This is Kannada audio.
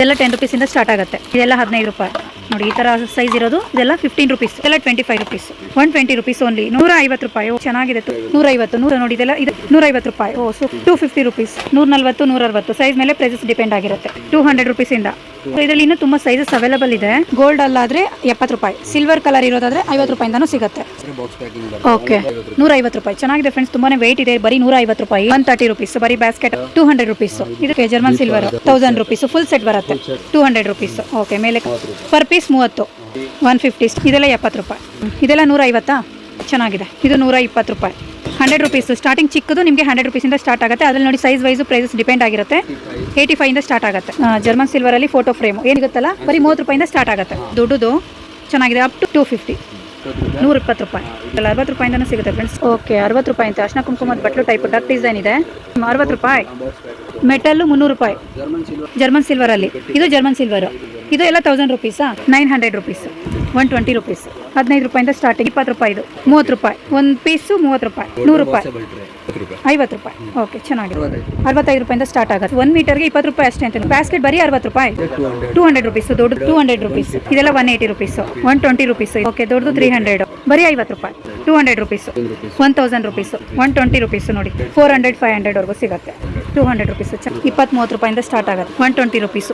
ಇದೆಲ್ಲ ಟೆನ್ ರುಪೀಸಿಂದ ಸ್ಟಾರ್ಟ್ ಆಗುತ್ತೆ. ಇದೆಲ್ಲ ಹದಿನೈದು ರೂಪಾಯಿ. ನೋಡಿ, ಈ ಥರ ಸೈಜ್ ಇರೋದು. ಇದೆಲ್ಲ ಫಿಫ್ಟೀನ್ ರುಪೀಸ್ ಇದೆಲ್ಲ twenty five rupees one twenty rupees only ನೂರ ಐವತ್ತು ರೂಪಾಯಿ ಚೆನ್ನಾಗಿದೆ. ನೂರ ಐವತ್ತು ನೂರ ನೋಡಿ, ಇದೆಲ್ಲ, ಇದು ನೂರ ಐವತ್ತು ರೂಪಾಯಿ. ಓ, ಸೊ ಟೂ ಫಿಫ್ಟಿ ರುಪೀಸ್ ನೂರ ನಲ್ವತ್ತು ನೂರ ಅರವತ್ತು ಸೈಜ್ ಮೇಲೆ ಪ್ರೈಸಸ್ ಡಿಪೆಂಡ್ ಆಗಿರುತ್ತೆ ಟೂ ಹಂಡ್ರೆಡ್ ರುಪೀಸಿಂದ ಇದರಲ್ಲಿ ಇನ್ನೂ ತುಂಬ ಸೈಜಸ್ ಅವೈಲಬಲ್ ಇದೆ. ಗೋಲ್ಡ್ ಅಲ್ಲಾದ್ರೆ ಎಪ್ಪತ್ತು ರೂಪಾಯಿ. ಸಿಲ್ವರ್ ಕಲರ್ ಇರೋದಾದ್ರೆ ಐವತ್ತು ರೂಪಾಯಿಂದನೂ ಸಿಗುತ್ತೆ. ಓಕೆ ನೂರ ಐವತ್ತು ರೂಪಾಯಿ. ಚೆನ್ನಾಗಿದೆ ಫ್ರೆಂಡ್ಸ್ ತುಂಬಾನೇ ವೆಯ್ಟ್ ಇದೆ. ಬರೀ ನೂರ ಐವತ್ತು ರೂಪಾಯಿ. ಒನ್ ತರ್ಟಿ ರುಪೀಸ್ ಬರೀ ಬ್ಯಾಸ್ಕೆಟ್ ಟೂ ಹಂಡ್ರೆಡ್ ರುಪೀಸ್ ಇದಕ್ಕೆ German silver thousand rupees full set ಬರುತ್ತೆ. ಟೂ ಹಂಡ್ರೆಡ್ ರುಪೀಸ್ ಓಕೆ ಮೇಲೆ ಪರ್ ಪೀಸ್ ಮೂವತ್ತು. ಒನ್ ಫಿಫ್ಟಿ ಇದೆಲ್ಲ ಎಪ್ಪತ್ತು ರೂಪಾಯಿ. ಇದೆಲ್ಲ ನೂರ ಐವತ್ತಾ ಚೆನ್ನಾಗಿದೆ. ಇದು ನೂರ ಇಪ್ಪತ್ತು ರೂಪಾಯಿ. ಹಂಡ್ರೆಡ್ ರುಪೀಸ್ ಸ್ಟಾರ್ಟಿಂಗ್ ಚಿಕ್ಕದು ನಿಮಗೆ ಹಂಡ್ರೆಡ್ ರುಪೀಸಿಂದ ಸ್ಟಾರ್ಟ್ ಆಗುತ್ತೆ. ಅದ್ರಲ್ಲಿ ನೋಡಿ ಸೈಜ್ ವೈಸು ಪ್ರೈಸಸ್ ಡಿಪೆಂಡ್ ಆಗಿರುತ್ತೆ. ಏಯ್ಟಿ ಫೈವಿಂದ ಸ್ಟಾರ್ಟ್ ಆಗುತ್ತೆ. ಜರ್ಮನ್ ಸಿಲ್ವರಲ್ಲಿ ಫೋಟೋ ಫ್ರೇಮು ಏನಿಗುತ್ತಲ್ಲ ಬರೀ ಮೂವತ್ತು ರೂಪಾಯಿಂದ ಸ್ಟಾರ್ಟ್ ಆಗುತ್ತೆ. ದೊಡ್ಡದು ಚೆನ್ನಾಗಿದೆ. ಅಪ್ ಟು ಟೂ ಫಿಫ್ಟಿ ನೂರ ಇಪ್ಪತ್ತು ರೂಪಾಯಿ ಅರವತ್ತು ರೂಪಾಯಿಂದನೂ ಸಿಗುತ್ತೆ ಫ್ರೆಂಡ್ಸ್ ಓಕೆ ಅರವತ್ತು ರೂಪಾಯಿ ಅಂತ ಅರ್ಶನ ಕುಂಕುಮದ ಬಟ್ಲು ಟೈಪ್ ಡಕ್ ಡಿಸೈನ್ ಇದೆ. ಅರವತ್ತು ರೂಪಾಯಿ. ಮೆಟಲ್ಲು ಮುನ್ನೂರು ರೂಪಾಯಿ. ಜರ್ಮನ್ ಸಿಲ್ವರ್ ಜರ್ಮನ್ ಸಿಲ್ವರಲ್ಲಿ ಇದು ಜರ್ಮನ್ ಸಿಲ್ವರ್ ಇದು ಎಲ್ಲ thousand ರುಪೀಸಾ nine hundred rupees one twenty rupees ಹದಿನೈದು ರೂಪಾಯಿಂದ ಸ್ಟಾರ್ಟಿಂಗ್ ಇಪ್ಪತ್ತು ರೂಪಾಯಿದು ಮೂವತ್ತು ರೂಪಾಯಿ. ಒಂದು ಪೀಸು ಮೂವತ್ತು ರೂಪಾಯಿ. ನೂರು ರೂಪಾಯಿ. ಐವತ್ತು ರೂಪಾಯಿ. ಓಕೆ ಚೆನ್ನಾಗಿದೆ. ಅರವತ್ತೈದು. ರೂಪಾಯಿಂದ ಸ್ಟಾರ್ಟ್ ಆಗುತ್ತೆ. ಒಂದು ಮೀಟರ್ಗೆ ಇಪ್ಪತ್ತು ರೂಪಾಯಿ ಅಷ್ಟೇ ಅಂತ ಬ್ಯಾಸ್ಕೆಟ್ ಬರೀ ಅರವತ್ತು ರೂಪಾಯಿ. ಟೂ ಹಂಡ್ರೆಡ್ ರುಪೀಸ್ ದೊಡ್ಡ ಟೂ ಹಂಡ್ರೆಡ್ ರುಪೀಸ್ ಇದೆಲ್ಲ one eighty rupees one twenty rupees okay ದೊಡ್ಡದು ತ್ರೀ ಹಂಡ್ರೆಡ್ ಬರೀ ಐವತ್ತು ರೂಪಾಯಿ. Two hundred rupees one thousand rupees one twenty rupees ನೋಡಿ. ಫೋರ್ ಹಂಡ್ರೆಡ್ ಫೈವ್ ಹಂಡ್ರೆಡ್ವರೆಗೂ ಸಿಗುತ್ತೆ. ಟೂ ಹಂಡ್ರೆಡ್ ರುಪೀಸ್ ಇಪ್ಪತ್ತು ಮೂವತ್ತು ರೂಪಾಯಿಂದ ಸ್ಟಾರ್ಟ್ ಆಗುತ್ತೆ. One twenty rupees